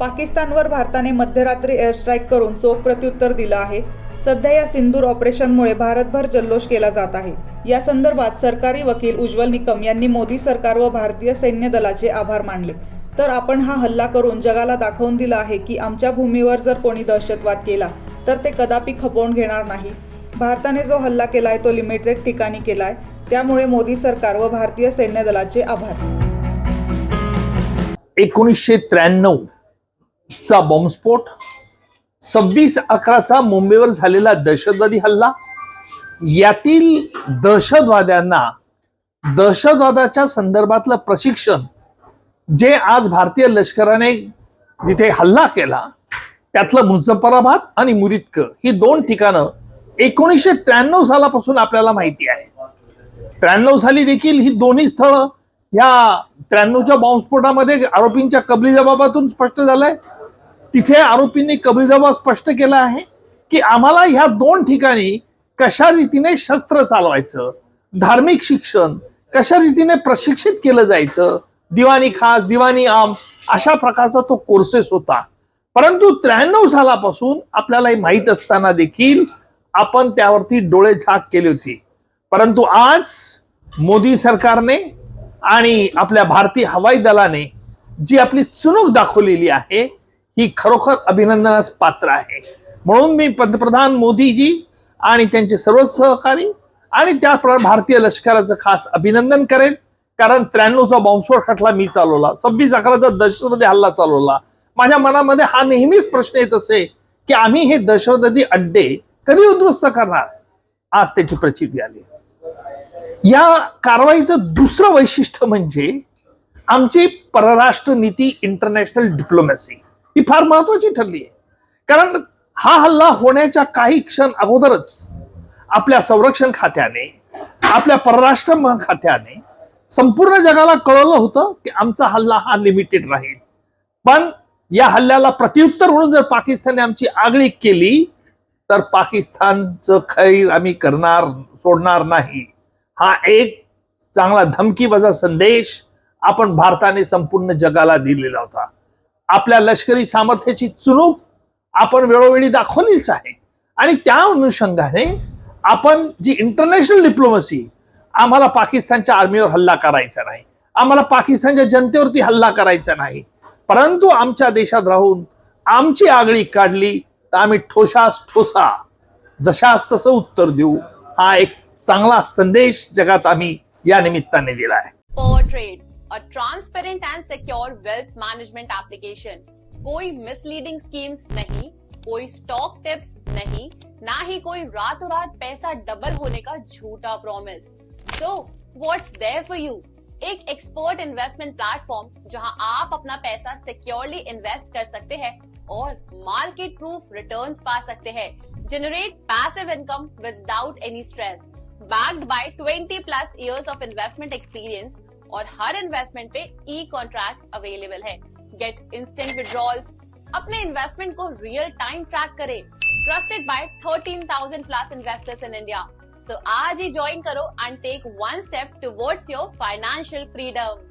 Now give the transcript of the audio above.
पाकिस्तानवर भारताने मध्यरात्री एअर स्ट्राईक करून चोख प्रत्युत्तर दिलं आहे. सध्या या सिंदूर ऑपरेशनमुळे भारतभर जल्लोष केला जात आहे. या संदर्भात सरकारी वकील उज्ज्वल निकम यांनी मोदी सरकार व भारतीय सैन्य दलाचे आभार मानले. तर आपण हा हल्ला करून जगाला दाखवून दिला आहे की आमच्या भूमीवर जर कोणी दहशतवाद केला तर ते कदापि खपवून घेणार नाही. भारताने जो हल्ला केलाय तो लिमिटेड ठिकाणी केलाय. त्यामुळे मोदी सरकार व भारतीय सैन्य दलाचे आभार. एकोणीसशे त्र्याण्णव चा बॉम्बस्फोट सव्वीस अकराचा मुंबईवर झालेला दहशतवादी हल्ला यातील दहशतवाद्यांना दहशतवादाच्या संदर्भातलं प्रशिक्षण जे आज भारतीय लष्कराने जिथे हल्ला केला त्यातलं मुझफ्फराबाद आणि मुरिदक ही दोन ठिकाणं एकोणीसशे त्र्याण्णव सालापासून आपल्याला माहिती आहे. त्र्याण्णव साली देखील ही दोन्ही स्थळं ह्या त्र्याण्णवच्या बॉम्बस्फोटामध्ये आरोपींच्या कबली जबाबातून स्पष्ट झालंय. तिथे आरोपींनी कबली जबाब स्पष्ट केला आहे की आम्हाला ह्या दोन ठिकाणी कशा रीतीने शस्त्र चालवायचं धार्मिक शिक्षण कशा रीतीने प्रशिक्षित केलं जायचं दिवाणी खास दिवाणी आम अशा प्रकारचा तो कोर्सेस होता. परंतु त्र्याण्णव सालापासून आपल्याला हे माहीत असताना देखील आपण त्यावरती डोळे झाक केली होती. परंतु आज मोदी सरकारने आणि आपल्या भारतीय हवाई दलाने जी आपली चुणूक दाखवलेली आहे ही खरोखर अभिनंदनास पात्र आहे. म्हणून मी पंतप्रधान मोदीजी आणि त्यांचे सर्व सहकारी आणि त्याचप्रमाणे भारतीय लष्कराचं खास अभिनंदन करेन. कारण त्र्याण्णवचा बॉम्बस्फोट खटला मी चालवला सव्वीस अकराचा दहशतवादी हल्ला चालवला. माझ्या मनामध्ये हा नेहमीच प्रश्न येत असे की आम्ही हे दहशतवादी अड्डे कधी उद्ध्वस्त करणार? आज त्याची प्रचिती आली. या कारवाईचं दुसरं वैशिष्ट्य म्हणजे आमची परराष्ट्र नीती इंटरनॅशनल डिप्लोमॅसी ही फार महत्वाची ठरली आहे. कारण हा हल्ला होण्याच्या काही क्षण अगोदरच आपल्या संरक्षण खात्याने आपल्या परराष्ट्र खात्याने संपूर्ण जगाला कळवलं होतं की आमचा हल्ला हा लिमिटेड राहील. पण या हल्ल्याला प्रत्युत्तर म्हणून जर पाकिस्तानने आमची आगळीक केली तर पाकिस्तानचं खैर आम्ही करणार सोडणार नाही. हा एक चांगला धमकीबाजा संदेश आपण भारताने संपूर्ण जगाला दिलेला होता. आपल्या लष्करी सामर्थ्याची चुणूक आपण वेळोवेळी दाखवलीच आहे. आणि त्या अनुषंगाने आपण जी इंटरनॅशनल डिप्लोमसी आम्हाला पाकिस्तानच्या आर्मीवर हल्ला करायचा नाही. आम्हाला पाकिस्तानच्या जनतेवरती हल्ला करायचा नाही. परंतु आमच्या देशात राहून आमची आगळी काढली तर आम्ही ठोसास ठोसा. जशास तसं उत्तर देऊ. हा एक चांगला संदेश जगात आम्ही या निमित्ताने दिला आहे. A transparent and secure wealth management application. कोई मिसलीडिंग schemes नहीं, कोई स्टॉक टिप्स नहीं, ना ही कोई रातों रात पैसा डबल होने का झूठा promise so what's there for you एक एक्सपर्ट इन्वेस्टमेंट प्लेटफॉर्म जहाँ आप अपना पैसा सिक्योरली इन्वेस्ट कर सकते हैं और मार्केट प्रूफ रिटर्न्स पा सकते हैं. Generate passive income without any stress backed by 20 plus years of investment experience और हर इन्वेस्टमेंट पे ई कॉन्ट्रैक्ट अवेलेबल है। गेट इंस्टेंट विड्रॉल्स अपने इन्वेस्टमेंट को रियल टाइम ट्रैक करें। Trusted by 13,000 plus investors in India तो आज ही ज्वाइन करो and take one step towards your financial freedom